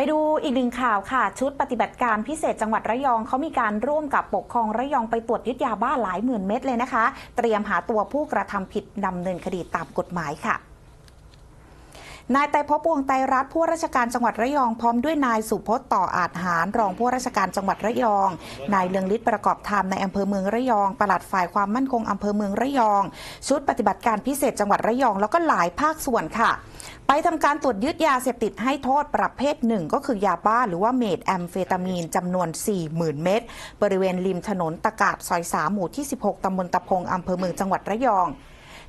ไปดูอีกหนึ่งข่าวค่ะ ชุดปฏิบัติการพิเศษจังหวัดระยองเขามีการร่วมกับปกครองระยองไปตรวจยึดยาบ้าหลายหมื่นเม็ดเลยนะคะ เตรียมหาตัวผู้กระทำผิดดำเนินคดีตามกฎหมายค่ะ นายไตรภพวงไตรัตผู้ราชการจังหวัดระยองพร้อมด้วยนายสุพจน์ต่ออาจหาร รองผู้ราชการจังหวัดระยอง นายเลืองฤทธิ์ประกอบธรรมในอำเภอเมืองระยองปลัดฝ่ายความมั่นคงอำเภอเมืองระยอง ชุดปฏิบัติการพิเศษจังหวัดระยองแล้วก็หลายภาคส่วนค่ะ ไปทำการตรวจยึดยาเสพติดให้โทษประเภทหนึ่งก็คือยาบ้าหรือว่าเมทแอมเฟตามีนจำนวน 40,000 เม็ดบริเวณริมถนนตะกาดซอยสามหมู่ที่ 16ตำบลตะพงอำเภอเมืองจังหวัดระยอง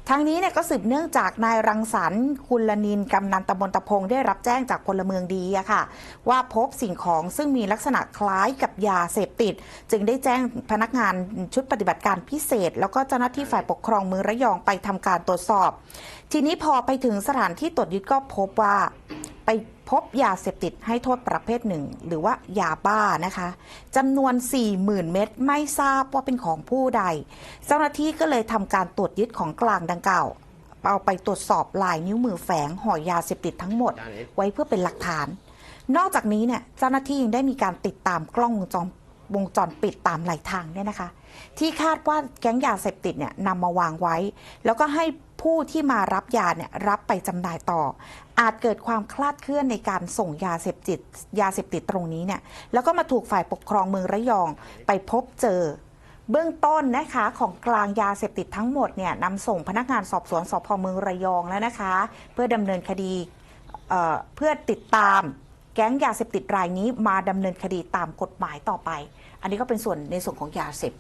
ทางนี้เนี่ยก็สืบเนื่องจากนายรังสรรค์คุลนินกำนันตำบลตะพงได้รับแจ้งจากพลเมืองดีอะค่ะ ว่าพบสิ่งของซึ่งมีลักษณะคล้ายกับยาเสพติด จึงได้แจ้งพนักงานชุดปฏิบัติการพิเศษ แล้วก็เจ้าหน้าที่ฝ่ายปกครองเมืองระยองไปทำการตรวจสอบ ทีนี้พอไปถึงสถานที่ตรวจยึดก็พบว่า ไปพบยาเสพติดให้โทษประเภทหนึ่ง หรือว่ายาบ้านะคะจำนวน 40,000 เม็ดไม่ทราบว่าเป็นของผู้ใด เจ้าหน้าที่ก็เลยทำการตรวจยึดของกลางดังกล่าวเอาไปตรวจสอบลายนิ้วมือแฝงห่อยาเสพติดทั้งหมด ไว้เพื่อเป็นหลักฐาน นอกจากนี้เนี่ยเจ้าหน้าที่ยังได้มีการติดตามกล้องวงจร วงจรปิดตามหลายทางเนี่ยนะคะ ที่คาดว่าแก๊งยาเสพติดเนี่ยนำมาวางไว้ แล้วก็ให้ผู้ที่มารับยาเนี่ยรับไปจำหน่ายต่อ อาจเกิดความคลาดเคลื่อนในการส่งยาเสพติดยาเสพติดตรงนี้เนี่ยแล้วก็มาถูกฝ่ายปกครองเมืองระยอง ไปพบเจอเบื้องต้นนะคะของกลางยาเสพติดทั้งหมดเนี่ยนำส่งพนักงานสอบสวนสพเมืองระยองแล้วนะคะ เพื่อดำเนินคดีเอ่อเพื่อติดตาม ก๊งยาเสพติดรายนี้มาดำเนินคดีตามกฎหมายต่อไป อันนี้ก็เป็นส่วนในส่วนของยาเสพ